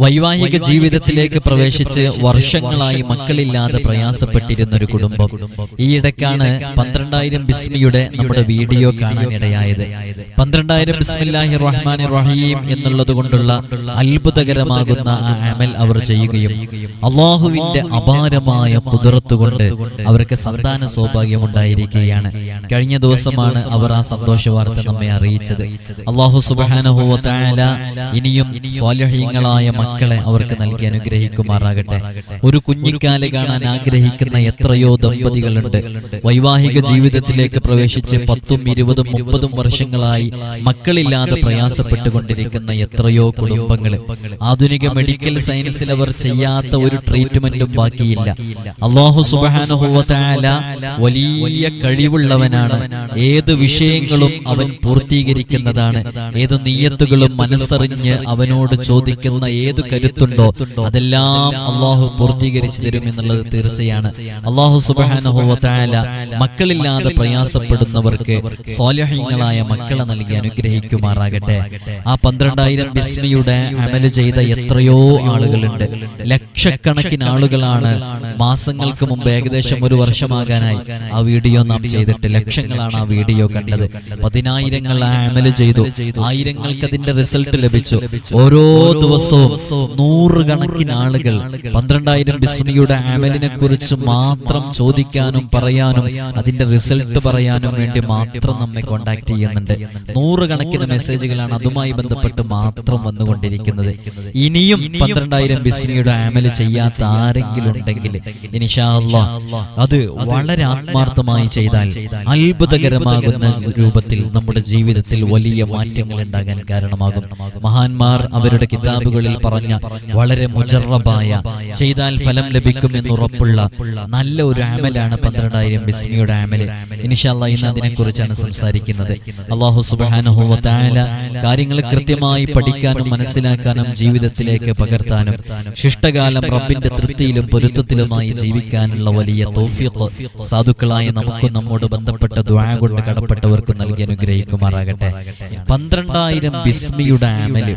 വൈവാഹിക ജീവിതത്തിലേക്ക് പ്രവേശിച്ച് വർഷങ്ങളായി മക്കളില്ലാതെ പ്രയാസപ്പെട്ടിരുന്ന ഒരു കുടുംബം. ഈയിടക്കാണ് പന്ത്രണ്ടായിരം ബിസ്മിയുടെ നമ്മുടെ വീഡിയോ കാണാനിടയായത്. പന്ത്രണ്ടായിരം ബിസ്മില്ലാഹി റഹ്മാൻ റഹീം എന്നുള്ളത് കൊണ്ടുള്ള അത്ഭുതകരമാകുന്ന ആ അമൽ അവർ ചെയ്യുകയും അള്ളാഹുവിന്റെ അപാരമായ കുതിർത്തുകൊണ്ട് അവർക്ക് സന്താന സൗഭാഗ്യം ഉണ്ടായിരിക്കുകയാണ്. കഴിഞ്ഞ ദിവസമാണ് അവർ ആ സന്തോഷ വാർത്ത നമ്മെ അറിയിച്ചത്. അള്ളാഹു സുബാനഹുല ഇനിയും സ്വാലഹീങ്ങളായ മക്കളെ അവർക്ക് നൽകി അനുഗ്രഹിക്കുമാറാകട്ടെ. ഒരു കുഞ്ഞിക്കാൽ കാണാൻ ആഗ്രഹിക്കുന്ന എത്രയോ ദമ്പതികളുണ്ട്. വൈവാഹിക ജീവിതത്തിലേക്ക് പ്രവേശിച്ച് പത്തും ഇരുപതും മുപ്പതും വർഷങ്ങളായി മക്കളില്ലാതെ പ്രയാസപ്പെട്ടുകൊണ്ടിരിക്കുന്ന എത്രയോ കുടുംബങ്ങൾ ആധുനിക മെഡിക്കൽ സയൻസിൽ അവർ ചെയ്യാത്ത ഒരു ട്രീറ്റ്മെന്റും ബാക്കിയില്ല. അള്ളാഹു സുബാനുഹുവല വലിയ കഴിവുള്ളവനാണ്. ഏത് വിഷയങ്ങളും അവൻ പൂർത്തീകരിക്കുന്നതാണ്. ഏത് നീയത്തുകളും മനസ്സറിഞ്ഞ് അവനോട് ചോദിക്കുന്ന ഏത് കരുത്തുണ്ടോ അതെല്ലാം അള്ളാഹു പൂർത്തീകരിച്ചു തരും എന്നുള്ളത് തീർച്ചയാണ്. അള്ളാഹു സുബാനുഹുവല മക്കളില്ലാതെ പ്രയാസപ്പെടുന്നവർക്ക് സ്വാലഹ്യങ്ങളായ മക്കളെ നൽകി അനുഗ്രഹിക്കുമാറാകട്ടെ. ആ പന്ത്രണ്ടായിരം ബിസ്മിയുടെ അമൽ ചെയ്ത എത്രയോ ആളുകളുണ്ട്. ലക്ഷക്കണക്കിന് ആളുകളാണ് മാസങ്ങൾക്ക് മുമ്പ് ഏകദേശം ഒരു വർഷമാകാനായി ആ വീഡിയോ നാം ചെയ്തിട്ട് ലക്ഷങ്ങളാണ് ആ വീഡിയോ കണ്ടത്. പതിനായിരങ്ങൾ ആ അമൽ ചെയ്തു. ആയിരങ്ങൾക്ക് അതിന്റെ റിസൾട്ട് ലഭിച്ചു. ഓരോ ദിവസവും നൂറുകണക്കിന് ആളുകൾ പന്ത്രണ്ടായിരം ബിസ്മിയുടെ അമലിനെ കുറിച്ച് മാത്രം ചോദിക്കാനും പറയാനും അതിന്റെ റിസൾട്ട് പറയാനും വേണ്ടി മാത്രം നമ്മെ കോണ്ടാക്ട് ചെയ്യുന്നുണ്ട്. നൂറുകണക്കിന് മെസ്സേജുകളാണ് അതുമായി ബന്ധപ്പെട്ട് മാത്രം വന്നുകൊണ്ടിരിക്കുന്നത്. ഇനിയും പന്ത്രണ്ടായിരം ബിസ്മിയുടെ അമൽ ചെയ്യാത്ത ആരെങ്കിലും ഉണ്ടെങ്കിൽ ഇനിഷാല്ല അത് വളരെ ആത്മാർത്ഥമായി ചെയ്താൽ അത്ഭുതകരമാകുന്ന രൂപത്തിൽ നമ്മുടെ ജീവിതത്തിൽ വലിയ മാറ്റങ്ങൾ ഉണ്ടാകാൻ കാരണമാകും. മഹാന്മാർ അവരുടെ കിതാബുകളിൽ പറഞ്ഞ വളരെ മുജറബായ ചെയ്താൽ ഫലം ലഭിക്കും എന്ന് ഉറപ്പുള്ള നല്ല ഒരു ആമലാണ് പന്ത്രണ്ടായിരം ബിസ്മിയുടെ ആമൽ. ഇനിഷാല്ല ഇന്ന് അതിനെ കുറിച്ചാണ് സംസാരിക്കുന്നത് അള്ളാഹു സുബാനുഹോല കാര്യങ്ങൾ കൃത്യമായി പഠിക്കാനും മനസ്സിലാക്കാനും ജീവിതത്തിലേക്ക് പകർത്താനും ശിഷ്ടകാലം റബ്ബിന്റെ തൃപ്തിയിലും പൊരുത്തത്തിലുമായി ജീവിക്കാനുള്ള വലിയ തോഫിയത്ത് സാധുക്കളായ നമുക്കും നമ്മോട് ബന്ധപ്പെട്ട ദ്വാ കൊണ്ട് കടപ്പെട്ടവർക്കും നൽകി അനുഗ്രഹിക്കുമാറാകട്ടെ. പന്ത്രണ്ടായിരം ബിസ്മിയുടെ ആമൽ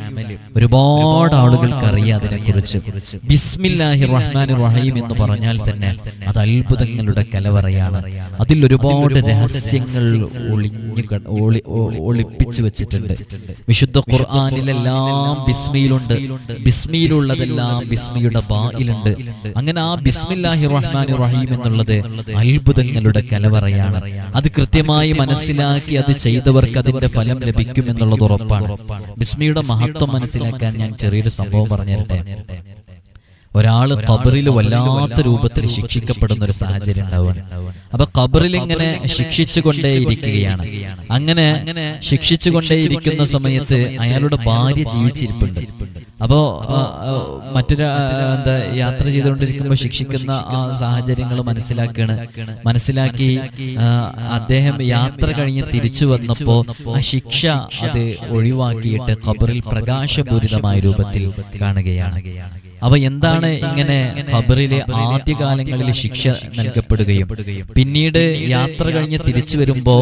ഒരുപാട് ആളുകൾക്ക് അറിയാം അതിനെക്കുറിച്ച് ബിസ്മില്ലാഹി റഹ്മാൻ റഹീം എന്ന് പറഞ്ഞാൽ തന്നെ അത് അത്ഭുതങ്ങളുടെ കലവറയാണ്. അതിൽ ഒരുപാട് രഹസ്യങ്ങൾ ഒളിഞ്ഞു ഒളിപ്പിച്ചു വെച്ചിട്ടുണ്ട്. വിശുദ്ധ ഖുർആാനിലെല്ലാം ബിസ്മിയിലുണ്ട്. ബിസ്മിയിലുള്ളതെല്ലാം ബിസ്മിയുടെ ബായിലുണ്ട്. അങ്ങനെ ആ ബിസ്മില്ലാഹി റഹ്മാൻ റഹീം എന്നുള്ളത് അത്ഭുതങ്ങളുടെ കലവറയാണ്. അത് കൃത്യമായി മനസ്സിലാക്കി അത് ചെയ്തവർക്ക് അതിന്റെ ഫലം ലഭിക്കും എന്നുള്ളത് ഉറപ്പാണ്. ബിസ്മിയുടെ മഹത്വം മനസ്സിലാക്കാൻ ഞാൻ ചെറിയൊരു സംഭവം പറഞ്ഞു തരട്ടെ ഒരാൾ കബറിൽ വല്ലാത്ത രൂപത്തിൽ ശിക്ഷിക്കപ്പെടുന്ന ഒരു സാഹചര്യം ഉണ്ടാവുകയാണ്. അപ്പൊ കബറിൽ ഇങ്ങനെ ശിക്ഷിച്ചു കൊണ്ടേയിരിക്കുകയാണ് അങ്ങനെ ശിക്ഷിച്ചു കൊണ്ടേയിരിക്കുന്ന സമയത്ത് അയാളുടെ ഭാര്യ ജീവിച്ചിരിപ്പുണ്ട്. അപ്പോ ആ, ആ, മറ്റൊരു എന്താ യാത്ര ചെയ്തുകൊണ്ടിരിക്കുമ്പോൾ ശിക്ഷിക്കുന്ന ആ സാഹചര്യങ്ങൾ മനസ്സിലാക്കുകയാണ് മനസ്സിലാക്കി അദ്ദേഹം യാത്ര കഴിഞ്ഞ് തിരിച്ചു വന്നപ്പോ ആ ശിക്ഷ അത് ഒഴിവാക്കിയിട്ട് ഖബറിൽ പ്രകാശപൂരിതമായ രൂപത്തിൽ കാണുകയാണ്. അവ എന്താണ് ഇങ്ങനെ ഖബറിലെ ആദ്യകാലങ്ങളിൽ ശിക്ഷ നൽകപ്പെടുകയും പിന്നീട് യാത്ര കഴിഞ്ഞ് തിരിച്ചു വരുമ്പോ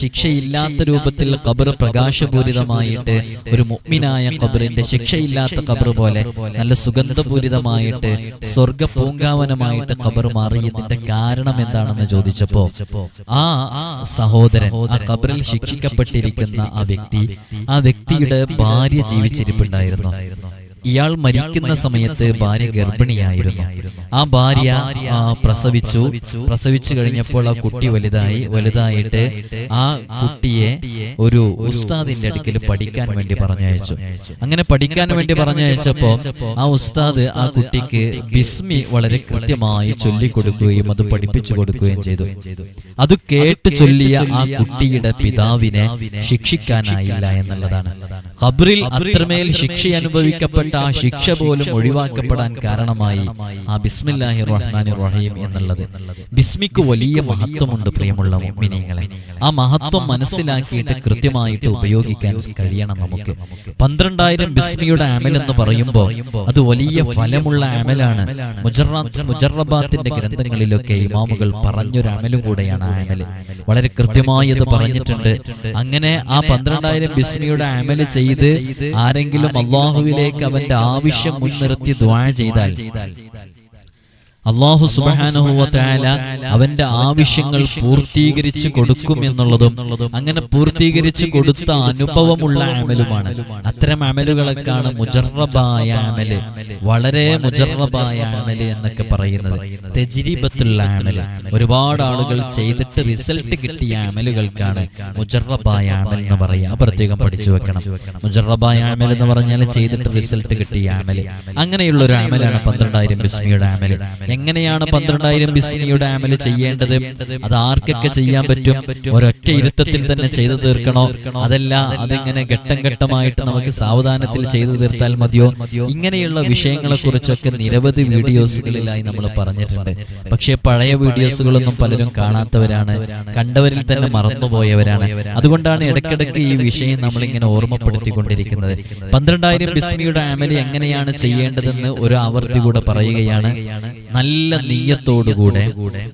ശിക്ഷയില്ലാത്ത രൂപത്തിൽ ഖബർ പ്രകാശപൂരിതമായിട്ട് ഒരു മുഗ്മിനായ ഖബറിന്റെ ശിക്ഷയില്ലാത്ത ഖബർ പോലെ നല്ല സുഗന്ധപൂരിതമായിട്ട് സ്വർഗ പൂങ്കാവനമായിട്ട് ഖബർ മാറിയതിന്റെ കാരണം എന്താണെന്ന് ചോദിച്ചപ്പോ ആ സഹോദരൻ ആ ഖബറിൽ ശിക്ഷിക്കപ്പെട്ടിരിക്കുന്ന ആ വ്യക്തി ആ വ്യക്തിയുടെ ഭാര്യ ജീവിച്ചിരിപ്പുണ്ടായിരുന്നു. ഇയാൾ മരിക്കുന്ന സമയത്ത് ഭാര്യ ഗർഭിണിയായിരുന്നു. ആ ഭാര്യ പ്രസവിച്ചു. പ്രസവിച്ചു. കഴിഞ്ഞപ്പോൾ ആ കുട്ടി വലുതായി വലുതായിട്ട് ആ കുട്ടിയെ ഒരു ഉസ്താദിന്റെ അടുക്കൽ പഠിക്കാൻ വേണ്ടി പറഞ്ഞയച്ചു. അങ്ങനെ പഠിക്കാൻ വേണ്ടി പറഞ്ഞയച്ചപ്പോ ആ ഉസ്താദ് ആ കുട്ടിക്ക് ബിസ്മി വളരെ കൃത്യമായി ചൊല്ലിക്കൊടുക്കുകയും അത് പഠിപ്പിച്ചു കൊടുക്കുകയും ചെയ്തു. അത് കേട്ട് ചൊല്ലിയ ആ കുട്ടിയുടെ പിതാവിനെ ശിക്ഷിക്കാനായില്ല എന്നുള്ളതാണ്. ഖബറിൽ അത്രമേൽ ശിക്ഷ അനുഭവിക്കപ്പെട്ട ആ ശിക്ഷ പോലും ഒഴിവാക്കപ്പെടാൻ കാരണമായി ആ ബിസ്മില്ലാഹി റഹ്മാൻ റഹീം എന്നുള്ളത്. ബിസ്മിക്ക് വലിയ മഹത്വമുണ്ട് പ്രിയമുള്ള മുഅ്മിനീങ്ങളെ. ആ മഹത്വം മനസ്സിലാക്കിയിട്ട് കൃത്യമായിട്ട് ഉപയോഗിക്കാൻ കഴിയണം നമുക്ക്. പന്ത്രണ്ടായിരം ബിസ്മിയുടെ അമൽ എന്ന് പറയുമ്പോൾ അത് വലിയ ഫലമുള്ള അമലാണ്. മുജറ- മുജറബാത്തിന്റെ ഗ്രന്ഥങ്ങളിലൊക്കെ ഇമാമുകൾ പറഞ്ഞൊരു അമലും കൂടെയാണ് ആ അമൽ. വളരെ കൃത്യമായി അത് പറഞ്ഞിട്ടുണ്ട്. അങ്ങനെ ആ പന്ത്രണ്ടായിരം ബിസ്മിയുടെ അമൽ ചെയ്ത് ആരെങ്കിലും അള്ളാഹുവിലേക്ക് അവൻ ആവശ്യം മുൻനിർത്തി ദ്വാ ചെയ്താൽ അള്ളാഹു സുബാനുഹുവല അവന്റെ ആവശ്യങ്ങൾ പൂർത്തീകരിച്ചു കൊടുക്കും എന്നുള്ളതും അങ്ങനെ പൂർത്തീകരിച്ചു കൊടുത്ത അനുഭവമുള്ള അമലുമാണ്. അത്തരം അമലുകളൊക്കെയാണ് മുജറബായ അമൽ. വളരെ മുജറബായ അമൽ എന്നൊക്കെ പറയുന്നത്. തെജിരിബത്തുള്ള അമൽ. ഒരുപാട് ആളുകൾ ചെയ്തിട്ട് റിസൾട്ട് കിട്ടിയ അമലുകൾക്കാണ് മുജറബായ അമൽ എന്ന് പറയുക. പ്രത്യേകം പഠിച്ചു വെക്കണം. മുജറബായ അമൽ എന്ന് പറഞ്ഞാൽ ചെയ്തിട്ട് റിസൾട്ട് കിട്ടിയ അമൽ. അങ്ങനെയുള്ള ഒരു അമലാണ് പന്ത്രണ്ടായിരം ബിസ്മിയുടെ അമൽ. എങ്ങനെയാണ് പന്ത്രണ്ടായിരം ബിസ്മിയുടെ അമൽ ചെയ്യേണ്ടത്? അത് ആർക്കൊക്കെ ചെയ്യാൻ പറ്റും? ഒരൊറ്റ ഇരുത്തത്തിൽ തന്നെ ചെയ്തു തീർക്കണോ? അതല്ല അതിങ്ങനെ ഘട്ടം ഘട്ടമായിട്ട് നമുക്ക് സാവധാനത്തിൽ ചെയ്തു തീർത്താൽ മതിയോ? ഇങ്ങനെയുള്ള വിഷയങ്ങളെ കുറിച്ചൊക്കെ നിരവധി വീഡിയോസുകളിലായി നമ്മൾ പറഞ്ഞിട്ടുണ്ട്. പക്ഷേ പഴയ വീഡിയോസുകളൊന്നും പലരും കാണാത്തവരാണ്. കണ്ടവരിൽ തന്നെ മറന്നുപോയവരാണ്. അതുകൊണ്ടാണ് ഇടയ്ക്കിടയ്ക്ക് ഈ വിഷയം നമ്മളിങ്ങനെ ഓർമ്മപ്പെടുത്തിക്കൊണ്ടിരിക്കുന്നത്. പന്ത്രണ്ടായിരം ബിസ്മിയുടെ ആമലി എങ്ങനെയാണ് ചെയ്യേണ്ടതെന്ന് ഒരു ആവർത്തി കൂടെ പറയുകയാണ്. നല്ല നീയത്തോടുകൂടെ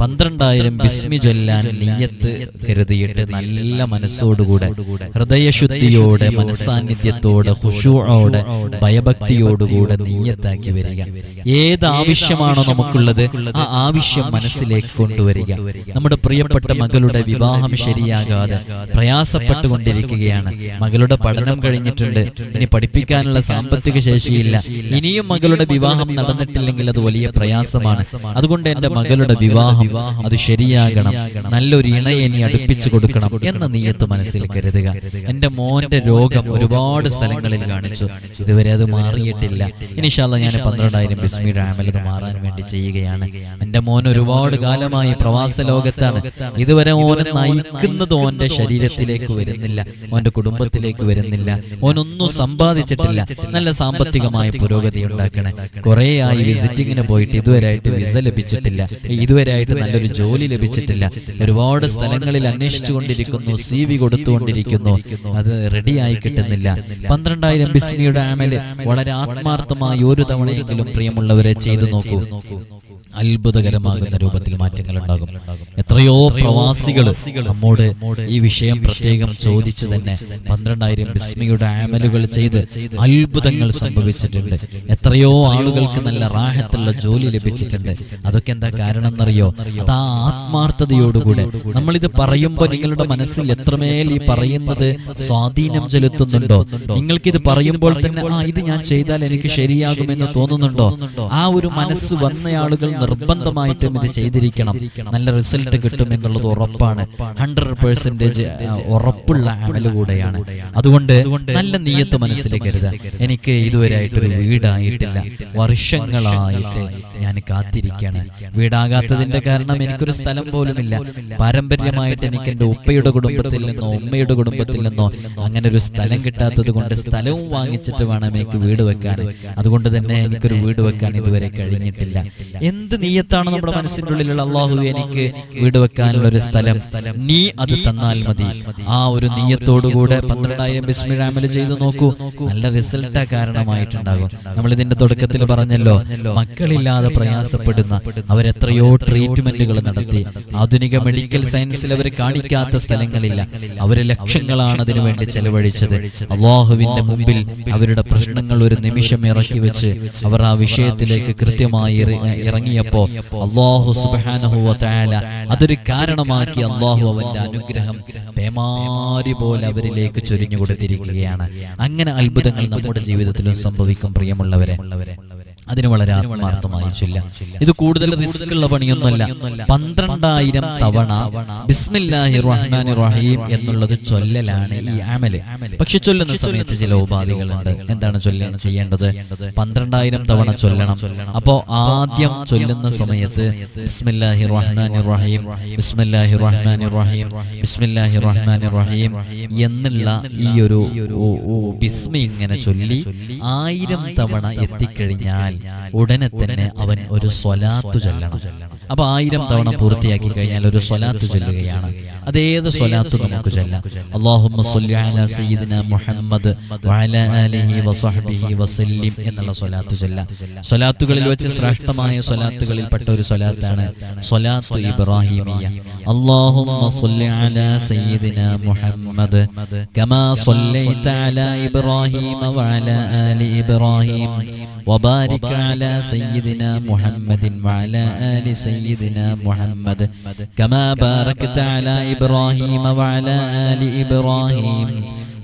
പന്ത്രണ്ടായിരം ബിസ്മി ചൊല്ലാൻ നീയത്ത് കരുതിയിട്ട് നല്ല മനസ്സോടുകൂടെ ഹൃദയശുദ്ധിയോടെ മനസ്സാന്നിധ്യത്തോടെ ഹുഷൂഴോടെ ഭയഭക്തിയോടുകൂടെ നീയത്താക്കി വരിക. ഏത് ആവശ്യമാണോ നമുക്കുള്ളത് ആ ആവശ്യം മനസ്സിലേക്ക് കൊണ്ടുവരിക. നമ്മുടെ പ്രിയപ്പെട്ട മകളുടെ വിവാഹം ശരിയാകാതെ പ്രയാസപ്പെട്ടുകൊണ്ടിരിക്കുകയാണ്. മകളുടെ പഠനം കഴിഞ്ഞിട്ടുണ്ട്. ഇനി പഠിപ്പിക്കാനുള്ള സാമ്പത്തിക ശേഷിയില്ല. ഇനിയും മകളുടെ വിവാഹം നടന്നിട്ടില്ലെങ്കിൽ അത് വലിയ പ്രയാസമാണ് അതുകൊണ്ട് എന്റെ മകളുടെ വിവാഹം അത് ശരിയാകണം. നല്ലൊരു ഇണയെ നീ അടുപ്പിച്ചു കൊടുക്കണം എന്ന നീയത്ത് മനസ്സിൽ കരുതുക. എന്റെ മോന്റെ രോഗം ഒരുപാട് സ്ഥലങ്ങളിൽ കാണിച്ചു. ഇതുവരെ അത് മാറിയിട്ടില്ല. ഇനിഷാല്ല ഞാൻ പന്ത്രണ്ടായിരം ബിസ്മിയുടെ ആമൽ അത് മാറാൻ വേണ്ടി ചെയ്യുകയാണ്. എന്റെ മോൻ ഒരുപാട് കാലമായി പ്രവാസ ലോകത്താണ്. ഇതുവരെ ഓനെ നയിക്കുന്നത് ഓന്റെ ശരീരത്തിലേക്ക് വരുന്നില്ല. ഓന്റെ കുടുംബത്തിലേക്ക് വരുന്നില്ല. ഓനൊന്നും സമ്പാദിച്ചിട്ടില്ല. നല്ല സാമ്പത്തികമായ പുരോഗതി ഉണ്ടാക്കണേ കുറേ ആയി വിസിറ്റിങ്ങിന് പോയിട്ട് ഇതുവരെയായിട്ട് വിസ ലഭിച്ചിട്ടില്ല. ഇതുവരെയായിട്ട് നല്ലൊരു ജോലി ലഭിച്ചിട്ടില്ല. ഒരുപാട് സ്ഥലങ്ങളിൽ അന്വേഷിച്ചു കൊണ്ടിരിക്കുന്നു. സി വി കൊടുത്തുകൊണ്ടിരിക്കുന്നു അത് റെഡിയായി കിട്ടുന്നില്ല. പന്ത്രണ്ടായിരം ബിസ്മിയുടെ ആമൽ വളരെ ആത്മാർത്ഥമായി ഒരു തവണയെങ്കിലും പ്രിയമുള്ളവരെ ചെയ്തു നോക്കൂ. അത്ഭുതകരമാകുന്ന രൂപത്തിൽ മാറ്റങ്ങൾ ഉണ്ടാകും. എത്രയോ പ്രവാസികൾ നമ്മോട് ഈ വിഷയം പ്രത്യേകം ചോദിച്ചു തന്നെ പന്ത്രണ്ടായിരം ബിസ്മിയുടെ ആമലുകൾ ചെയ്ത് അത്ഭുതങ്ങൾ സംഭവിച്ചിട്ടുണ്ട്. എത്രയോ ആളുകൾക്ക് നല്ല റാഹത്തുള്ള ജോലി ലഭിച്ചിട്ടുണ്ട്. അതൊക്കെ എന്താ കാരണം എന്നറിയോ അത് ആ ആത്മാർത്ഥതയോടുകൂടെ. നമ്മളിത് പറയുമ്പോൾ നിങ്ങളുടെ മനസ്സിൽ എത്രമേൽ ഈ പറയുന്നത് സ്വാധീനം ചെലുത്തുന്നുണ്ടോ? നിങ്ങൾക്കിത് പറയുമ്പോൾ തന്നെ ആ ഇത് ഞാൻ ചെയ്താൽ എനിക്ക് ശരിയാകുമെന്ന് തോന്നുന്നുണ്ടോ? ആ ഒരു മനസ്സ് വന്ന ആളുകൾ നിർബന്ധമായിട്ടും ഇത് ചെയ്തിരിക്കണം. നല്ല റിസൾട്ട് കിട്ടും എന്നുള്ളത് ഉറപ്പാണ്. ഹൺഡ്രഡ് പേഴ്സന്റേജ് ഉറപ്പുള്ള അമൽ കൂടെയാണ്. അതുകൊണ്ട് നല്ല നീയത്ത് മനസ്സിലേക്കരുത് കരുത എനിക്ക് ഇതുവരെ ആയിട്ടൊരു വീടായിട്ടില്ല. വർഷങ്ങളായിട്ട് ഞാൻ കാത്തിരിക്കുകയാണ് വീടാകാത്തതിന്റെ കാരണം എനിക്കൊരു സ്ഥലം പോലുമില്ല. പാരമ്പര്യമായിട്ട് എനിക്ക് എന്റെ ഉപ്പയുടെ കുടുംബത്തിൽ നിന്നോ ഉമ്മയുടെ കുടുംബത്തിൽ നിന്നോ അങ്ങനെ ഒരു സ്ഥലം കിട്ടാത്തത് കൊണ്ട് സ്ഥലവും വാങ്ങിച്ചിട്ട് വേണം എനിക്ക് വീട് വെക്കാൻ. അതുകൊണ്ട് തന്നെ എനിക്കൊരു വീട് വെക്കാൻ ഇതുവരെ കഴിഞ്ഞിട്ടില്ല. എന്ത് നീയത്താണ് നമ്മുടെ മനസ്സിന്റെ ഉള്ളിലുള്ള അള്ളാഹു എനിക്ക് വീട് വെക്കാനുള്ള ഒരു സ്ഥലം. നീ അത് തന്നാൽ മതി. ആ ഒരു നീയത്തോടുകൂടെ പന്ത്രണ്ടായിരം ബിസ്മിഴാമൽ ചെയ്ത് നോക്കൂ. നല്ല റിസൾട്ട് കാരണമായിട്ടുണ്ടാകും. നമ്മൾ ഇതിന്റെ തുടക്കത്തിൽ പറഞ്ഞല്ലോ മക്കളില്ലാതെ പ്രയാസപ്പെടുന്ന അവരെത്രയോ ട്രീറ്റ്മെന്റുകൾ നടത്തി. ആധുനിക മെഡിക്കൽ സയൻസിൽ അവർ കാണിക്കാത്ത സ്ഥലങ്ങളില്ല. അവർ ലക്ഷങ്ങളാണ് അതിനു വേണ്ടി ചെലവഴിച്ചത്. അള്ളാഹുവിന്റെ മുമ്പിൽ അവരുടെ പ്രശ്നങ്ങൾ ഒരു നിമിഷം ഇറക്കി വെച്ച് അവർ ആ വിഷയത്തിലേക്ക് കൃത്യമായി ഇറ- ഇറങ്ങിയപ്പോ അള്ളാഹു സുബാനഹുല അതൊരു കാരണമാക്കി അള്ളാഹു അവന്റെ അനുഗ്രഹം പേമാരി പോലെ അവരിലേക്ക് ചൊരിഞ്ഞു കൊടുത്തിരിക്കുകയാണ് അങ്ങനെ അത്ഭുതങ്ങൾ നമ്മുടെ ജീവിതത്തിലും സംഭവിക്കും പ്രിയമുള്ളവരെ. അതിന് വളരെ ആത്മാർത്ഥമായി ചൊല്ല ഇത് കൂടുതൽ റിസ്ക് ഉള്ള പണിയൊന്നുമല്ല. പന്ത്രണ്ടായിരം തവണ ബിസ്മില്ലാഹി റഹ്മാൻ റഹീം എന്നുള്ളത് ചൊല്ലലാണ് ഈ ആമൽ പക്ഷെ ചൊല്ലുന്ന സമയത്ത് ചില ഉപാധികളുണ്ട് എന്താണ് ചൊല്ല ചെയ്യേണ്ടത്? പന്ത്രണ്ടായിരം തവണ ചൊല്ലണം. അപ്പോ ആദ്യം ചൊല്ലുന്ന സമയത്ത് ബിസ്മില്ലാഹി റഹ്മാൻ റഹീം ബിസ്മില്ലാഹി റഹ്മാൻ റഹീം ബിസ്മില്ലാഹി റഹ്മാൻ റഹീം എന്നുള്ള ഈ ഒരു ബിസ്മി ഇങ്ങനെ ചൊല്ലി ആയിരം തവണ എത്തിക്കഴിഞ്ഞാൽ ഉടനെ തന്നെ അവൻ ഒരു സ്വലാത്തു ചൊല്ലണം. അപ്പൊ ആയിരം തവണ പൂർത്തിയാക്കി കഴിഞ്ഞാൽ ഒരു സ്വലാത്ത് ചൊല്ലുകയാണ് അതേത് സ്വലാത്ത് നമുക്ക് ചൊല്ലാം അല്ലാഹുമ്മ സ്വല്ലി അലാ സയ്യിദിന മുഹമ്മദ് വഅലാ ആലിഹി വസഹ്ബിഹി വസല്ലിം എന്നുള്ള സ്വലാത്ത് ചൊല്ലാം സ്വലാത്തുകളിൽ വെച്ച് ശ്രേഷ്ഠമായ സ്വലാത്തുകളിൽപ്പെട്ട ഒരു സ്വലാത്താണ് സ്വലാത്തു ഇബ്രാഹിമിയ അല്ലാഹുമ്മ സ്വല്ലി അലാ സയ്യിദിന മുഹമ്മദ് കമാ സ്വല്ലൈത അലാ ഇബ്രാഹീമ വഅലാ ആലി ഇബ്രാഹീം وبارك على سيدنا محمد وعلى آل سيدنا محمد كما باركت على إبراهيم وعلى آل إبراهيم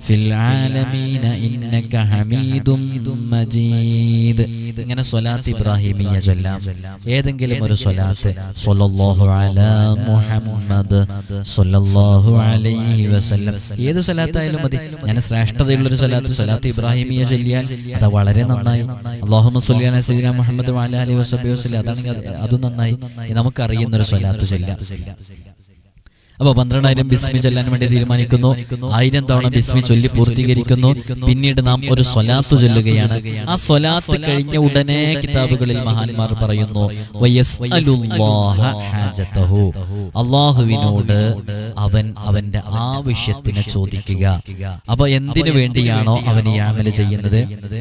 ഫിൽ ആലമീന ഇന്നക ഹമീദും മജീദ്. ഇങ്ങനെ സ്വലാത്ത് ഇബ്രാഹിമിയ ചൊല്ലാം. ഏതെങ്കിലും ഒരു സ്വലാത്ത് സല്ലല്ലാഹു അലാ മുഹമ്മദ് സല്ലല്ലാഹു അലൈഹി വസല്ലം. ഏത് സ്വലാത്തായാലും മതി. ഞാൻ ശ്രേഷ്ഠതയുള്ള ഒരു സ്വലാത്ത് സ്വലാത്ത് ഇബ്രാഹിമിയ ചൊല്ലിയാൽ അത് വളരെ നന്നായി. അല്ലാഹുമ്മ സല്ലി അലാ സയ്യിദ മുഹമ്മദ് വഅലാ അലൈഹി വസല്ലം. അതാണ് അത് നന്നായി. നമുക്കറിയുന്ന ഒരു സ്വലാത്ത് ചൊല്ലാം. അപ്പൊ പന്ത്രണ്ടായിരം ബിസ്മി ചൊല്ലാൻ വേണ്ടി തീരുമാനിക്കുന്നു. ആയിരം തവണ ബിസ്മി ചൊല്ലി പൂർത്തീകരിക്കുന്നു. പിന്നീട് നാം ഒരു സ്വലാത്ത് ചൊല്ലുകയാണ്. ആ സ്വലാത്ത് കഴിഞ്ഞ ഉടനെ കിതാബുകളിൽ മഹാന്മാർ പറയുന്നു. അള്ളാഹുവിനോട് അവൻ അവന്റെ ആവശ്യത്തിനെ ചോദിക്കുക. അപ്പൊ എന്തിനു വേണ്ടിയാണോ അവൻ ഈ ആമൽ ചെയ്യുന്നത്?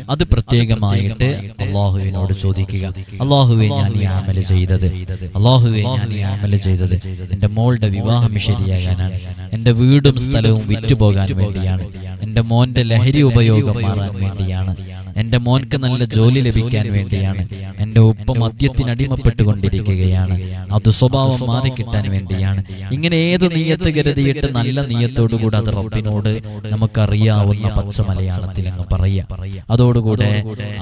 അത് പ്രത്യേകമായിട്ട് അള്ളാഹുവിനോട് ചോദിക്കുക. അള്ളാഹുവെ ഞാൻ ഈ ആമൽ ചെയ്തത്. അള്ളാഹുവെ ഞാൻ ഈ ആമൽ ചെയ്തത്. എന്റെ മോളുടെ വിവാഹം ശരിയാകാനാണ്. എന്റെ വീടും സ്ഥലവും വിറ്റുപോകാൻ വേണ്ടിയാണ്. എന്റെ മോന്റെ ലഹരി ഉപയോഗം മാറാൻ വേണ്ടിയാണ്. എന്റെ മോൻക്ക് നല്ല ജോലി ലഭിക്കാൻ വേണ്ടിയാണ്. എന്റെ ഉപ്പ മദ്യത്തിന് അടിമപ്പെട്ടുകൊണ്ടിരിക്കുകയാണ്. അത് സ്വഭാവം മാറിക്കിട്ടാൻ വേണ്ടിയാണ്. ഇങ്ങനെ ഏത് നീയത്ത് കരുതിയിട്ട് നല്ല നീയത്തോടുകൂടെ അത് റബ്ബിനോട് നമുക്കറിയാവുന്ന പച്ച മലയാളത്തിൽ അങ്ങ് പറയാം. അതോടുകൂടെ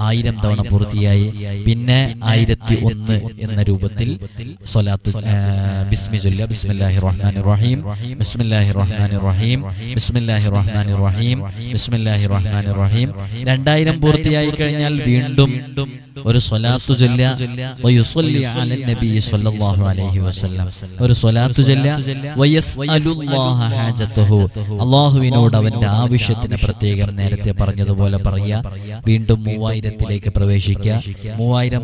ആയിരം തവണ പൂർത്തിയായി. പിന്നെ ആയിരത്തി ഒന്ന് എന്ന രൂപത്തിൽ സ്വലാത്ത് ബിസ്മി ചൊല്ല ബിസ്മില്ലാഹി റഹ്മാനി റഹീം. ബിസ്മില്ലാഹി റഹ്മാനി റഹീം. ബിസ്മില്ലാഹി റഹ്മാനി റഹീം. ബിസ്മില്ലാഹി റഹ്മാനി റഹീം. രണ്ടായിരം പൂർത്തിയായി കഴിഞ്ഞാൽ വീണ്ടും ഒരു സ്വലാത്തു ഒരു അല്ലാഹുവിനോട് അവന്റെ ആവശ്യത്തിന് പ്രത്യേകം നേരത്തെ പറഞ്ഞതുപോലെ പറയാ. വീണ്ടും മൂവായിരത്തിലേക്ക് പ്രവേശിക്കുക മൂവായിരം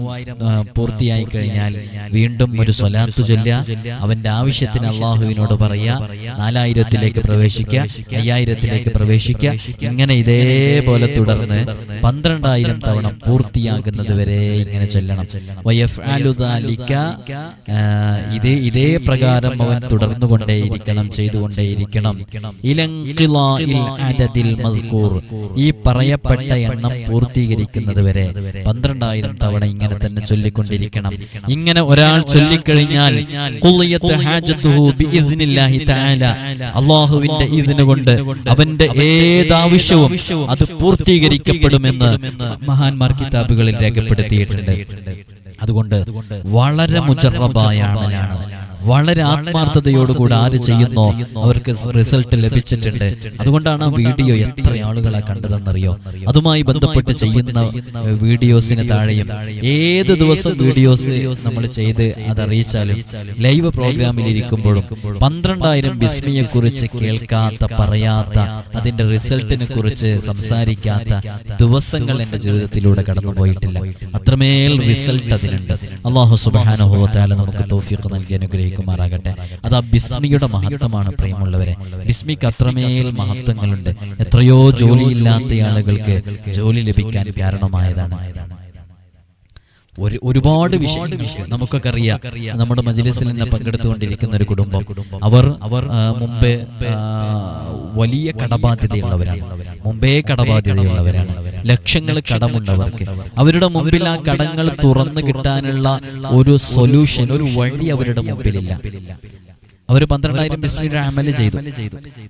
പൂർത്തിയായി കഴിഞ്ഞാൽ വീണ്ടും ഒരു സ്വലാത്തു ചൊല്ല അവന്റെ ആവശ്യത്തിന് അള്ളാഹുവിനോട് പറയാ. നാലായിരത്തിലേക്ക് പ്രവേശിക്കുക അയ്യായിരത്തിലേക്ക് പ്രവേശിക്കുക ഇങ്ങനെ ഇതേപോലെ തുടർന്ന് പന്ത്രണ്ടായിരം തവണ പൂർത്തിയാകുന്നത് വരെ ഇങ്ങനെ ചൊല്ലണം. ഇതേ ഇതേ പ്രകാരം അവൻ തുടർന്നു തുടർന്നുകൊണ്ടേയിരിക്കണം ചെയ്തുകൊണ്ടേയിരിക്കണം. ഈ പറയപ്പെട്ട എണ്ണം പൂർത്തീകരിക്കുന്നത് വരെ പന്ത്രണ്ടായിരം തവണ ഇങ്ങനെ തന്നെ ചൊല്ലിക്കൊണ്ടിരിക്കണം. ഇങ്ങനെ ഒരാൾ ചൊല്ലിക്കഴിഞ്ഞാൽ അള്ളാഹുവിന്റെ ഇതിന് കൊണ്ട് അവന്റെ ഏതാവശ്യവും അത് പൂർത്തീകരിക്കപ്പെടുമെന്ന് മഹാന്മാർ കിതാബുകളിൽ രേഖപ്പെടുത്തിയിട്ടുണ്ട് അതുകൊണ്ട് വളരെ മുജറബായ അമലാണ്. വളരെ ആത്മാർത്ഥതയോടുകൂടി ആര് ചെയ്യുന്നോ അവർക്ക് റിസൾട്ട് ലഭിച്ചിട്ടുണ്ട്. അതുകൊണ്ടാണ് ആ വീഡിയോ എത്ര ആളുകളെ കണ്ടതെന്നറിയോ? അതുമായി ബന്ധപ്പെട്ട് ചെയ്യുന്ന വീഡിയോസിന് താഴെയും ഏത് ദിവസം വീഡിയോസ് നമ്മൾ ചെയ്ത് അത് അറിയിച്ചാലും ലൈവ് പ്രോഗ്രാമിൽ ഇരിക്കുമ്പോഴും പന്ത്രണ്ടായിരം ബിസ്മിയെ കുറിച്ച് കേൾക്കാത്ത പറയാത്ത അതിന്റെ റിസൾട്ടിനെ കുറിച്ച് സംസാരിക്കാത്ത ദിവസങ്ങൾ എന്റെ ജീവിതത്തിലൂടെ കടന്നു പോയിട്ടില്ല. അത്രമേൽ റിസൾട്ട് അതിനുണ്ട്. അള്ളാഹു സുബാനുഭവത്താല നമുക്ക് തോഫിയൊക്കെ നൽകി അനുഗ്രഹിക്കുമാറാകട്ടെ അത് ആ ബിസ്മിയുടെ മഹത്വമാണ് പ്രിയമുള്ളവരെ. ബിസ്മിക്ക് അത്രമേൽ മഹത്വങ്ങളുണ്ട്. എത്രയോ ജോലിയില്ലാത്ത ആളുകൾക്ക് ജോലി ലഭിക്കാൻ കാരണമായതാണ്. ഒരു ഒരുപാട് വിഷയങ്ങൾക്ക് നമുക്കൊക്കെ അറിയാം. നമ്മുടെ മജ്ലിസിൽ നിന്ന് പങ്കെടുത്തുകൊണ്ടിരിക്കുന്ന ഒരു കുടുംബം. അവർ അവർ മുമ്പേ വലിയ കടബാധ്യതയുള്ളവരാണ്. മുമ്പേ കടബാധ്യതയുള്ളവരാണ്. ലക്ഷങ്ങൾ കടമുണ്ടവർക്ക്. അവരുടെ മുമ്പിൽ ആ കടങ്ങൾ തുറന്നു കിട്ടാനുള്ള ഒരു സൊല്യൂഷൻ ഒരു വഴി അവരുടെ മുമ്പിലില്ല. അവർ പന്ത്രണ്ടായിരം ബിസ്മിയുടെ അമൽ ചെയ്തു.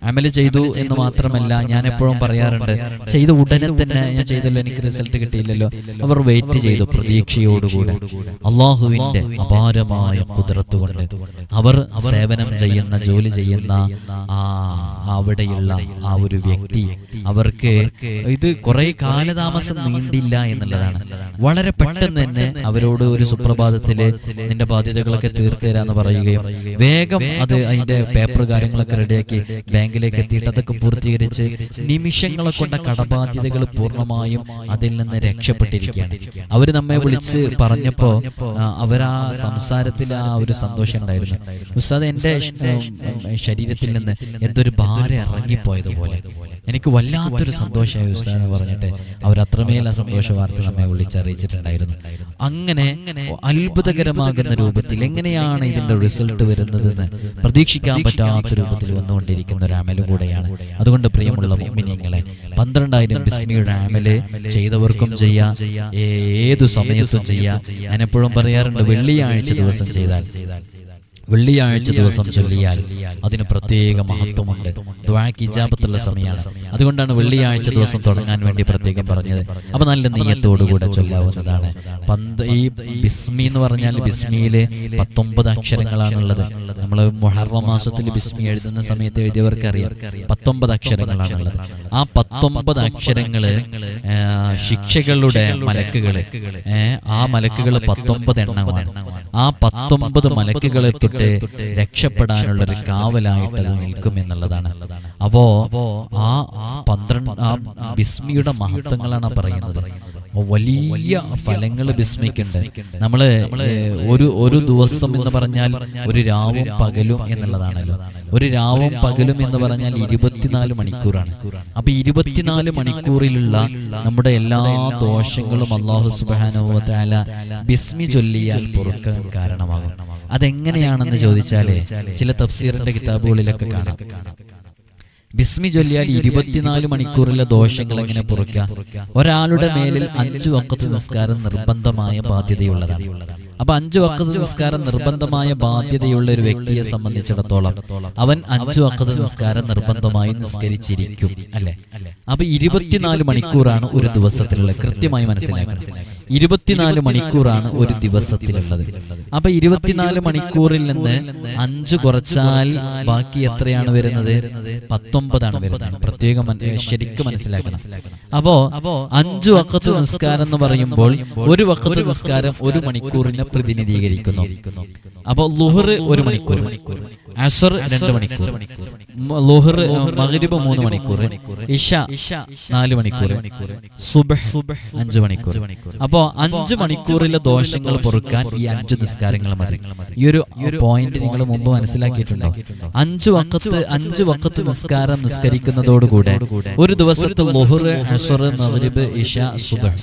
അമൽ ചെയ്തു. എന്ന് മാത്രമല്ല ഞാൻ എപ്പോഴും പറയാറുണ്ട് ചെയ്ത ഉടനെ തന്നെ ഞാൻ ചെയ്തല്ലോ എനിക്ക് റിസൾട്ട് കിട്ടിയില്ലല്ലോ. അവർ വെയിറ്റ് ചെയ്തു പ്രതീക്ഷയോടുകൂടെ. അള്ളാഹുവിന്റെ അപാരമായ കുതിരത്ത് കൊണ്ട് അവർ സേവനം ചെയ്യുന്ന ജോലി ചെയ്യുന്ന ആ അവിടെയുള്ള ആ ഒരു വ്യക്തി അവർക്ക് ഇത് കുറെ കാലതാമസം നീണ്ടില്ല എന്നുള്ളതാണ്. വളരെ പെട്ടെന്ന് തന്നെ അവരോട് ഒരു സുപ്രഭാതത്തിൽ നിന്റെ ബാധ്യതകളൊക്കെ തീർത്തു തരാന്ന് പറയുകയും വേഗം അത് അതിന്റെ പേപ്പർ കാര്യങ്ങളൊക്കെ റെഡിയാക്കി ബാങ്കിലേക്ക് എത്തിയിട്ട് അതൊക്കെ പൂർത്തീകരിച്ച് നിമിഷങ്ങളെ കൊണ്ട കടബാധ്യതകൾ പൂർണമായും അതിൽ നിന്ന് രക്ഷപ്പെട്ടിരിക്കുകയാണ്. അവർ നമ്മെ വിളിച്ച് പറഞ്ഞപ്പോ അവരാ സംസാരത്തിൽ ആ ഒരു സന്തോഷം ഉണ്ടായിരുന്നു ഉസ്താദ് എന്റെ ശരീരത്തിൽ നിന്ന് എന്തൊരു ഭാരം ഇറങ്ങിപ്പോയതുപോലെ. എനിക്ക് വല്ലാത്തൊരു സന്തോഷമായി ഉസ്താദ് എന്ന് പറഞ്ഞിട്ട് അവർ അത്രമേൽ സന്തോഷ വാർത്ത നമ്മെ വിളിച്ചറിയിച്ചിട്ടുണ്ടായിരുന്നു. അങ്ങനെ അത്ഭുതകരമാകുന്ന രൂപത്തിൽ എങ്ങനെയാണ് ഇതിന്റെ റിസൾട്ട് വരുന്നതെന്ന് പ്രതീക്ഷിക്കാൻ പറ്റാത്ത രൂപത്തിൽ വന്നുകൊണ്ടിരിക്കുന്ന ഒരു അമലും കൂടെയാണ്. അതുകൊണ്ട് പ്രിയമുള്ള മിനിങ്ങളെ പന്ത്രണ്ടായിരം ബിസ്മിയുടെ അമൽ ചെയ്തവർക്കും ചെയ്യാം. ഏതു സമയത്തും ചെയ്യാം. ഞാൻ എപ്പോഴും പറയാറുണ്ട് വെള്ളിയാഴ്ച ദിവസം ചെയ്താൽ വെള്ളിയാഴ്ച ദിവസം ചൊല്ലിയാൽ അതിന് പ്രത്യേക മഹത്വമുണ്ട്. ദ്വാക്ക് ഇജാബത്തുള്ള സമയമാണ്. അതുകൊണ്ടാണ് വെള്ളിയാഴ്ച ദിവസം തുടങ്ങാൻ വേണ്ടി പ്രത്യേകം പറഞ്ഞത്. അപ്പൊ നല്ല നീയത്തോടുകൂടെ ചൊല്ലാവുന്നതാണ്. പന്ത് ഈ ബിസ്മി എന്ന് പറഞ്ഞാൽ ബിസ്മിയിലെ പത്തൊമ്പത് അക്ഷരങ്ങളാണുള്ളത്. നമ്മൾ മുഹറം മാസത്തിൽ ബിസ്മി എഴുതുന്ന സമയത്ത് എഴുതിയവർക്ക് അറിയാം. പത്തൊമ്പത് അക്ഷരങ്ങളാണുള്ളത്. ആ പത്തൊമ്പത് അക്ഷരങ്ങൾ ആ, ശിക്ഷകളുടെ മലക്കുകൾ. ഏ, ആ മലക്കുകൾ പത്തൊമ്പത് എണ്ണമാണ്. ആ പത്തൊമ്പത് മലക്കുകളെ തൊട്ട് രക്ഷപ്പെടാനുള്ള ഒരു കാവലായിട്ട് അത് നിൽക്കും എന്നുള്ളതാണ് അപ്പോ ആ പന്ത്രണ്ട് ആ ബിസ്മിയുടെ മഹത്വങ്ങളാണ് പറയുന്നത്. വലിയ ഫലങ്ങൾ വിസ്മയിക്കുന്നുണ്ട് നമ്മൾ ഒരു ഒരു ദിവസം എന്ന് പറഞ്ഞാൽ ഒരു രാവും പകലും എന്നുള്ളതാണല്ലോ. ഒരു രാവും പകലും എന്ന് പറഞ്ഞാൽ ഇരുപത്തിനാല് മണിക്കൂറാണ്. അപ്പൊ ഇരുപത്തിനാല് മണിക്കൂറിലുള്ള നമ്മുടെ എല്ലാ ദോഷങ്ങളും അള്ളാഹു സുബാനുവല ബിസ്മി ചൊല്ലിയാൽ പൊറുക്കാൻ കാരണമാകും. അതെങ്ങനെയാണെന്ന് ചോദിച്ചാലേ ചില തഫ്സീറിന്റെ കിതാബുകളിലൊക്കെ കാണാം. ബിസ്മി ചൊല്ലിയാൽ ഇരുപത്തിനാല് മണിക്കൂറിലെ ദോഷങ്ങൾ എങ്ങനെ പൊറുക്കാം ഒരാളുടെ മേലിൽ അഞ്ചു വക്കത്ത് നിസ്കാരം നിർബന്ധമായ ബാധ്യതയുള്ളതാണ്. അപ്പൊ അഞ്ചു വക്കത്ത് നിസ്കാരം നിർബന്ധമായ ബാധ്യതയുള്ള ഒരു വ്യക്തിയെ സംബന്ധിച്ചിടത്തോളം അവൻ അഞ്ചു വക്കത്ത് നിസ്കാരം നിർബന്ധമായി നിസ്കരിച്ചിരിക്കും അല്ലെ? അപ്പൊ ഇരുപത്തിനാല് മണിക്കൂറാണ് ഒരു ദിവസത്തിലുള്ളത് കൃത്യമായി മനസ്സിലാക്കണം. ഇരുപത്തിനാല് മണിക്കൂറാണ് ഒരു ദിവസത്തിലുള്ളത്. അപ്പൊ ഇരുപത്തിനാല് മണിക്കൂറിൽ നിന്ന് അഞ്ച് കുറച്ചാൽ ബാക്കി എത്രയാണ് വരുന്നത്? പത്തൊമ്പതാണ് വരുന്നത്. പ്രത്യേകം ശരിക്കും മനസ്സിലാക്കണം. അപ്പോ അഞ്ചു വക്കത്ത് നിസ്കാരം എന്ന് പറയുമ്പോൾ ഒരു വക്കത്ത് നിസ്കാരം ഒരു മണിക്കൂറിനെ പ്രതിനിധീകരിക്കുന്നു. അപ്പോൾ ലുഹർ ഒരു മണിക്കൂർ അസർ രണ്ട് മണിക്കൂർ ലുഹർ മഗ്രിബ് മൂന്ന് മണിക്കൂർ ഇഷ നാല് മണിക്കൂർ സുബഹ് അഞ്ചു മണിക്കൂർ. അപ്പോ അഞ്ചു മണിക്കൂറിലെ ദോഷങ്ങൾ പൊറുക്കാൻ ഈ അഞ്ച് നിസ്കാരങ്ങൾ മതി. ഈ ഒരു പോയിന്റ് നിങ്ങൾ മുമ്പ് മനസ്സിലാക്കിയിട്ടുണ്ടോ? അഞ്ചു വക്കത്ത് അഞ്ചു വക്കത്ത് നിസ്കാരം നിസ്കരിക്കുന്നതോടുകൂടെ ഒരു ദിവസത്തെ ലുഹർ അസർ മഗ്രിബ് ഇഷ സുബഹ്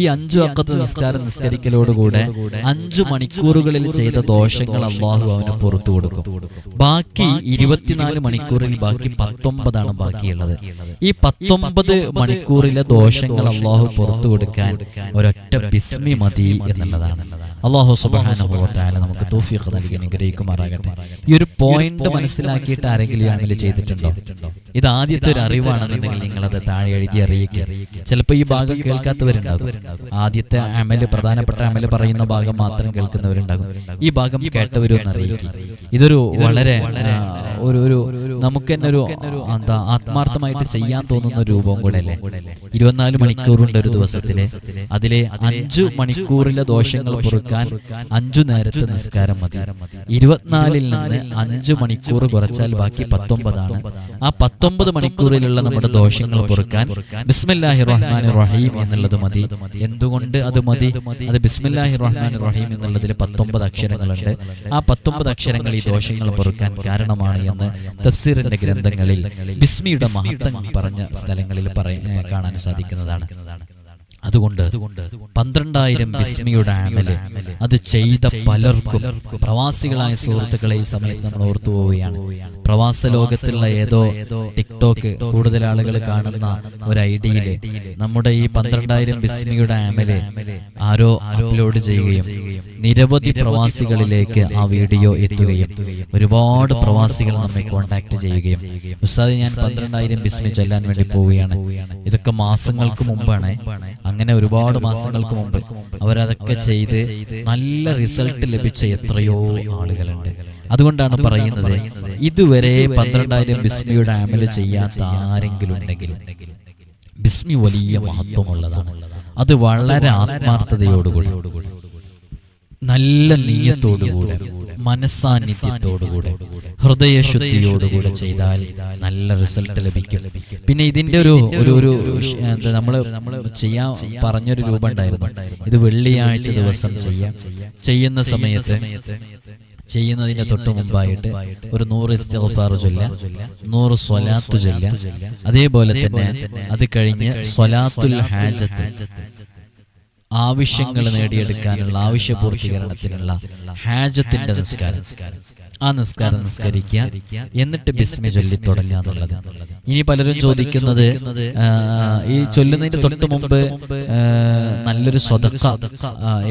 ഈ അഞ്ചു വക്കത്ത് നിസ്കാരം നിസ്കരിക്കലോടുകൂടെ അഞ്ചു മണിക്കൂറുകളിൽ ചെയ്ത ദോഷങ്ങൾ അള്ളാഹു അവന് പുറത്തു കൊടുക്കും. ബാക്കി ഇരുപത്തിനാല് മണിക്കൂറിൽ ബാക്കി പത്തൊമ്പതാണ് ബാക്കിയുള്ളത്. ഈ പത്തൊമ്പത് മണിക്കൂറിലെ ദോഷങ്ങൾ അള്ളാഹു പുറത്തു കൊടുക്കാൻ ഒരൊറ്റ ബിസ്മി മതി എന്നുള്ളതാണ്. അള്ളാഹു സുബാനുഭവത്തായാലും നമുക്ക് തൗഫീഖ് നൽകി അനുഗ്രഹിക്കുമാറാകട്ടെ. ഈ ഒരു പോയിന്റ് മനസ്സിലാക്കിയിട്ട് ആരെങ്കിലും അമൽ ചെയ്തിട്ടുണ്ടോ? ഇത് ആദ്യത്തെ ഒരു അറിവാണെന്നുണ്ടെങ്കിൽ നിങ്ങളത് താഴെ എഴുതി അറിയിക്കുക. ചിലപ്പോൾ ഈ ഭാഗം കേൾക്കാത്തവരുണ്ടാകും. ആദ്യത്തെ അമൽ പ്രധാനപ്പെട്ട അമൽ പറയുന്ന ഭാഗം മാത്രം കേൾക്കുന്നവരുണ്ടാകും. ഈ ഭാഗം കേട്ടവരും ഒന്ന് അറിയിക്കുക. ഇതൊരു വളരെ ഒരു ഒരു നമുക്ക് തന്നെ ഒരു എന്താ ആത്മാർത്ഥമായിട്ട് ചെയ്യാൻ തോന്നുന്ന രൂപം കൂടെ അല്ലേ? ഇരുപത്തിനാല് മണിക്കൂറുണ്ട് ഒരു ദിവസത്തിൽ അതിലെ അഞ്ചു മണിക്കൂറിലെ ദോഷങ്ങൾ പൊറുക്കാൻ അഞ്ചു നേരത്തെ നിസ്കാരം മതി. ഇരുപത്തിനാലിൽ നിന്ന് അഞ്ചു മണിക്കൂർ കുറച്ചാൽ ബാക്കി പത്തൊമ്പതാണ്. ആ പത്തൊമ്പത് മണിക്കൂറിലുള്ള നമ്മുടെ ദോഷങ്ങൾ പൊറുക്കാൻ ബിസ്മില്ലാഹി റഹ്മാൻ റഹീം എന്നുള്ളത് മതി. എന്തുകൊണ്ട് അത് മതി? അത് ബിസ്മില്ലാഹി റഹ്മാൻ റഹീം എന്നുള്ളതിൽ പത്തൊമ്പത് അക്ഷരങ്ങളുണ്ട്. ആ പത്തൊമ്പത് അക്ഷരങ്ങൾ ഈ ദോഷങ്ങൾ പൊറുക്കാൻ കാരണമാണ് എന്ന് തഫ്സീറിന്റെ ഗ്രന്ഥങ്ങളിൽ ബിസ്മിയുടെ മഹത്വം പറഞ്ഞ സ്ഥലങ്ങളിൽ കാണാൻ സാധിക്കുന്നതാണ്. അതുകൊണ്ട് പന്ത്രണ്ടായിരം ബിസ്മിയുടെ ആമൽ അത് ചെയ്ത പലർക്കും പ്രവാസികളായ സുഹൃത്തുക്കളെ ഈ സമയത്ത് നമ്മൾ ഓർത്തു പോവുകയാണ്. പ്രവാസ ലോകത്തുള്ള ഏതോ ടിക്ടോക്ക് കൂടുതൽ ആളുകൾ കാണുന്ന ഒരു ഐഡിയിൽ നമ്മുടെ ഈ പന്ത്രണ്ടായിരം ബിസ്മിയുടെ ആമൽ ആരോ അപ്ലോഡ് ചെയ്യുകയും നിരവധി പ്രവാസികളിലേക്ക് ആ വീഡിയോ എത്തുകയും ഒരുപാട് പ്രവാസികൾ നമ്മെ കോണ്ടാക്ട് ചെയ്യുകയും ഉസ്താദ് ഞാൻ പന്ത്രണ്ടായിരം ബിസ്മി ചൊല്ലാൻ വേണ്ടി പോവുകയാണ്. ഇതൊക്കെ മാസങ്ങൾക്ക് മുമ്പാണ്. അങ്ങനെ ഒരുപാട് മാസങ്ങൾക്ക് മുമ്പ് അവരതൊക്കെ ചെയ്ത് നല്ല റിസൾട്ട് ലഭിച്ച എത്രയോ ആളുകളുണ്ട്. അതുകൊണ്ടാണ് പറയുന്നത് ഇതുവരെ പന്ത്രണ്ടായിരം ബിസ്മിയുടെ ആമൽ ചെയ്യാത്ത ആരെങ്കിലും ഉണ്ടെങ്കിൽ ബിസ്മി വലിയ മഹത്വമുള്ളതാണ്. അത് വളരെ ആത്മാർത്ഥതയോടുകൂടി. നല്ല നീയത്തോടുകൂടെ മനസ്സാന്നിധ്യത്തോടുകൂടെ ഹൃദയശുദ്ധിയോടുകൂടെ ചെയ്താൽ നല്ല റിസൾട്ട് ലഭിക്കും. പിന്നെ ഇതിന്റെ ഒരു ഒരു ഒരു എന്താ നമ്മൾ ചെയ്യാൻ പറഞ്ഞൊരു രൂപം ഉണ്ടായിരുന്നു. ഇത് വെള്ളിയാഴ്ച ദിവസം ചെയ്യാം. ചെയ്യുന്ന സമയത്ത് ചെയ്യുന്നതിന്റെ തൊട്ട് മുമ്പായിട്ട് ഒരു നൂറ് ഇസ്തിഗ്ഫാർ ചൊല്ല നൂറ് സ്വലാത്തു ചൊല്ല. അതേപോലെ തന്നെ അത് കഴിഞ്ഞ് സ്വലാത്തുൽ ഹാജത്ത് ആവശ്യങ്ങൾ നേടിയെടുക്കാനുള്ള ആവശ്യ പൂർത്തീകരണത്തിനുള്ള ഹാജത്തിന്റെ നിസ്കാരം ആ നിസ്കാരം നിസ്കരിക്കുക എന്നിട്ട് ബിസ്മി ചൊല്ലി തുടങ്ങുക എന്നുള്ളത്. ഇനി പലരും ചോദിക്കുന്നത് ഈ ചൊല്ലുന്നതിന്റെ തൊട്ട് മുമ്പ് നല്ലൊരു സ്വതക്ക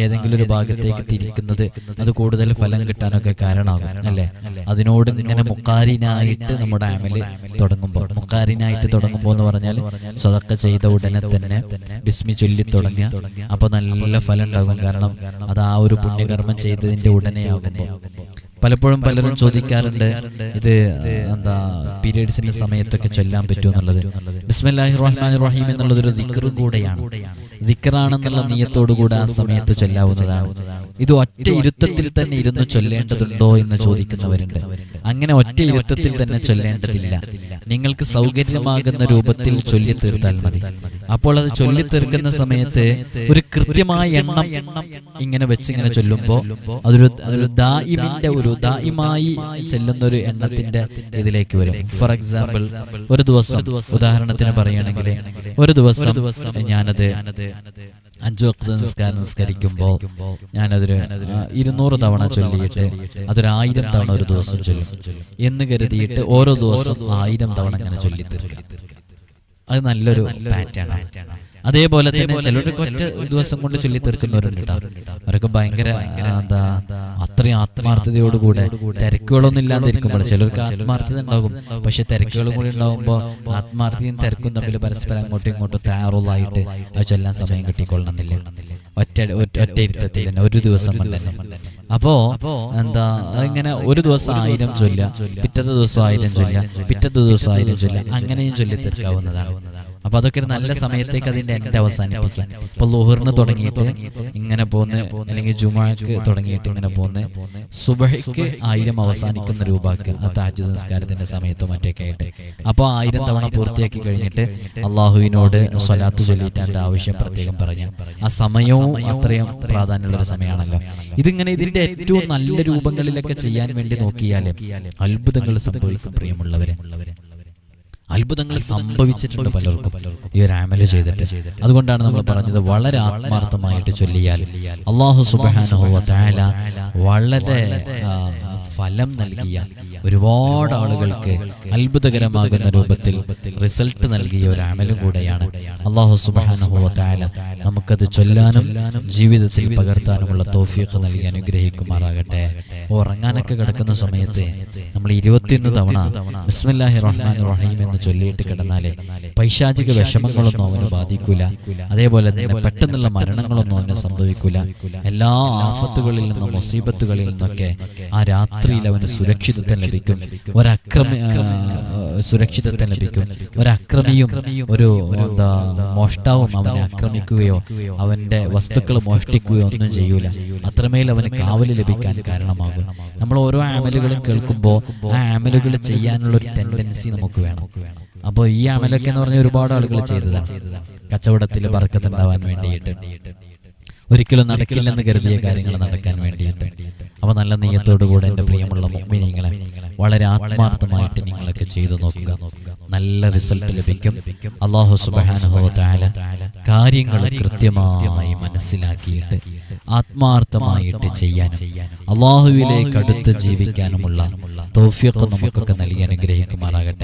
ഏതെങ്കിലും ഒരു ഭാഗത്തേക്ക് തിരിക്കുന്നത് അത് കൂടുതൽ ഫലം കിട്ടാനൊക്കെ കാരണമാകും അല്ലെ? അതിനോട് ഇങ്ങനെ മുക്കാരിനായിട്ട് നമ്മുടെ അമൽ തുടങ്ങുമ്പോൾ മുക്കാരിനായിട്ട് തുടങ്ങുമ്പോൾ എന്ന് പറഞ്ഞാൽ സ്വതക്ക ചെയ്ത ഉടനെ തന്നെ ബിസ്മി ചൊല്ലി തുടങ്ങുക. അപ്പൊ നല്ല ഫലം ഉണ്ടാകും കാരണം അത് ആ ഒരു പുണ്യകർമ്മം ചെയ്തതിന്റെ ഉടനെ ആകുമ്പോൾ. പലപ്പോഴും പലരും ചോദിക്കാറുണ്ട് ഇത് എന്താ പീരീഡ്സിന്റെ സമയത്തൊക്കെ ചൊല്ലാൻ പറ്റുമോ എന്നുള്ളത്. ബിസ്മില്ലാഹി റഹ്മാൻ റഹീം എന്നുള്ളത് ഒരു ദിക്റും കൂടെയാണ്. ദിക്കറാണെന്നുള്ള നീയത്തോടുകൂടെ ആ സമയത്ത് ചൊല്ലാവുന്നതാണ്. ഇത് ഒറ്റ ഇരുത്തത്തിൽ തന്നെ ഇരുന്ന് ചൊല്ലേണ്ടതുണ്ടോ എന്ന് ചോദിക്കുന്നവരുണ്ട്. അങ്ങനെ ഒറ്റ ഇരുത്തത്തിൽ തന്നെ ചൊല്ലേണ്ടതില്ല. നിങ്ങൾക്ക് സൗകര്യമാകുന്ന രൂപത്തിൽ ചൊല്ലി തീർത്താൽ മതി. അപ്പോൾ അത് ചൊല്ലി തീർക്കുന്ന സമയത്ത് ഒരു കൃത്യമായ എണ്ണം ഇങ്ങനെ വെച്ച് ഇങ്ങനെ ചൊല്ലുമ്പോൾ അതൊരു ഒരു ദായിമിന്റെ ഒരു ദായിമായി ചെല്ലുന്ന ഒരു എണ്ണത്തിന്റെ ഇതിലേക്ക് വരും. ഫോർ എക്സാമ്പിൾ ഒരു ദിവസം ഉദാഹരണത്തിന് പറയുകയാണെങ്കിൽ ഒരു ദിവസം ഞാനത് അഞ്ചു വക്ത നിസ്കാരം നിസ്കരിക്കുമ്പോൾ ഞാനതൊരു ഇരുന്നൂറ് തവണ ചൊല്ലിയിട്ട് അതൊരു ആയിരം തവണ ഒരു ദിവസം ചൊല്ലും. എന്ന് കരുതിയിട്ട് ഓരോ ദിവസം ആയിരം തവണ അങ്ങനെ ചൊല്ലി തീർക്കുക അത് നല്ലൊരു പാറ്റേൺ ആണ്. അതേപോലെ തന്നെ ചിലർക്ക് ഒറ്റ ദിവസം കൊണ്ട് ചൊല്ലി തീർക്കുന്നവരുണ്ട് കേട്ടോ. അവരൊക്കെ ഭയങ്കര എന്താ അത്രയും ആത്മാർത്ഥതയോടുകൂടെ തിരക്കുകളൊന്നും ഇല്ലാതിരിക്കുമ്പോൾ ചിലർക്ക് ആത്മാർത്ഥത ഉണ്ടാകും. പക്ഷെ തിരക്കുകളും കൂടി ഉണ്ടാകുമ്പോൾ ആത്മാർത്ഥതയും തിരക്കും തമ്മിൽ പരസ്പരം അങ്ങോട്ടും ഇങ്ങോട്ടും തയ്യാറുള്ളതായിട്ട് അത് ചൊല്ലാൻ സമയം കിട്ടിക്കൊള്ളണമെന്നില്ല. ഒറ്റ ഒറ്റ ഒറ്റ ഇരുത്തത്തിൽ തന്നെ ഒരു ദിവസം കൊണ്ട് തന്നെ അപ്പോ എന്താ ഇങ്ങനെ ഒരു ദിവസം ആയിരം ചൊല്ല പിറ്റത്തെ ദിവസം ആയിരം ചൊല്ല പിറ്റത്തെ ദിവസം ആയിരം ചൊല്ല അങ്ങനെയും ചൊല്ലി തീർക്കാവുന്നതാണ്. അപ്പൊ അതൊക്കെ ഒരു നല്ല സമയത്തേക്ക് അതിന്റെ എൻഡ് അവസാനിപ്പിക്കാം. ഇപ്പൊ ലോഹറിന് തുടങ്ങിയിട്ട് ഇങ്ങനെ പോന്ന് അല്ലെങ്കിൽ ജുമാക്ക് തുടങ്ങിയിട്ട് ഇങ്ങനെ പോന്ന് സുബഹയ്ക്ക് ആയിരം അവസാനിക്കുന്ന രൂപക്ക് ആ താജ് സംസ്കാരത്തിന്റെ സമയത്തും മറ്റൊക്കെ ആയിട്ട് അപ്പൊ ആയിരം തവണ പൂർത്തിയാക്കി കഴിഞ്ഞിട്ട് അള്ളാഹുവിനോട് സ്വലാത്ത് ചൊല്ലിയിട്ടാണ്ട് ആവശ്യം പ്രത്യേകം പറഞ്ഞു ആ സമയവും അത്രയും പ്രാധാന്യമുള്ള ഒരു സമയമാണല്ലോ. ഇതിങ്ങനെ ഇതിന്റെ ഏറ്റവും നല്ല രൂപങ്ങളിലൊക്കെ ചെയ്യാൻ വേണ്ടി നോക്കിയാൽ അത്ഭുതങ്ങൾ സംഭവിക്കും പ്രിയമുള്ളവരെ. അത്ഭുതങ്ങൾ സംഭവിച്ചിട്ടുണ്ട് പലർക്കും. ഈ ഒരു ആമൽ ചെയ്തിട്ട്. അതുകൊണ്ടാണ് നമ്മൾ പറഞ്ഞത് വളരെ ആത്മാർത്ഥമായിട്ട് ചൊല്ലിയാൽ അള്ളാഹു സുബാന താല വളരെ ഫലം നൽകിയ ഒരുപാട് ആളുകൾക്ക് അത്ഭുതകരമാകുന്ന രൂപത്തിൽ റിസൾട്ട് നൽകിയ ഒരു അമലും കൂടെയാണ്. അള്ളാഹു സുബാനുഭവത്തായ നമുക്കത് ചൊല്ലാനും ജീവിതത്തിൽ പകർത്താനുമുള്ള തോഫിയൊക്കെ നൽകി അനുഗ്രഹിക്കുമാറാകട്ടെ. ഉറങ്ങാനൊക്കെ കിടക്കുന്ന സമയത്ത് നമ്മൾ ഇരുപത്തിയൊന്ന് തവണ ബിസ്മില്ലാഹി റഹ്മാൻ റഹീം എന്ന് ചൊല്ലിയിട്ട് കിടന്നാലേ പൈശാചിക വിഷമങ്ങളൊന്നും അവന് ബാധിക്കൂല. അതേപോലെ തന്നെ പെട്ടെന്നുള്ള മരണങ്ങളൊന്നും അവന് സംഭവിക്കൂല. എല്ലാ ആഫത്തുകളിൽ നിന്നും മുസീബത്തുകളിൽ നിന്നൊക്കെ ആ രാത്രിയിൽ അവന് സുരക്ഷിതത്വം ലഭിക്കും. ഒരക്രമ സുരക്ഷിതത്വം ലഭിക്കും. ഒരക്രമിയും ഒരു എന്താ മോഷ്ടാവും അവനെ ആക്രമിക്കുകയോ അവന്റെ വസ്തുക്കൾ മോഷ്ടിക്കുകയോ ഒന്നും ചെയ്യൂല. അത്രമേൽ അവന് കാവൽ ലഭിക്കാൻ കാരണമാകും. നമ്മൾ ഓരോ ആമലുകളും കേൾക്കുമ്പോൾ ആ ആമലുകൾ ചെയ്യാനുള്ള ഒരു ടെൻഡൻസി നമുക്ക് വേണം. അപ്പോൾ ഈ അമലൊക്കെ എന്ന് പറഞ്ഞ ഒരുപാട് ആളുകൾ ചെയ്തതാണ്. കച്ചവടത്തിൽ ബർക്കത്ത് ഉണ്ടാവാൻ വേണ്ടിയിട്ട്. ഒരിക്കലും നടക്കില്ലെന്ന് കരുതിയ കാര്യങ്ങൾ നടക്കാൻ വേണ്ടിയിട്ട്. അവ നല്ല നെയ്യത്തോടുകൂടെ എന്റെ പ്രിയമുള്ള മുമ്മിനിങ്ങളെ വളരെ ആത്മാർത്ഥമായിട്ട് നിങ്ങളൊക്കെ ചെയ്തു നോക്കുക. നല്ല റിസൾട്ട് ലഭിക്കും. അള്ളാഹു സുബാനുഭവത്തായ കാര്യങ്ങൾ കൃത്യമായി മനസ്സിലാക്കിയിട്ട് ആത്മാർത്ഥമായിട്ട് ചെയ്യാനും അള്ളാഹുവിലേക്ക് അടുത്ത് ജീവിക്കാനുമുള്ള തോഫിയൊക്കെ നമുക്കൊക്കെ നൽകി അനുഗ്രഹിക്കുമാറാകട്ടെ.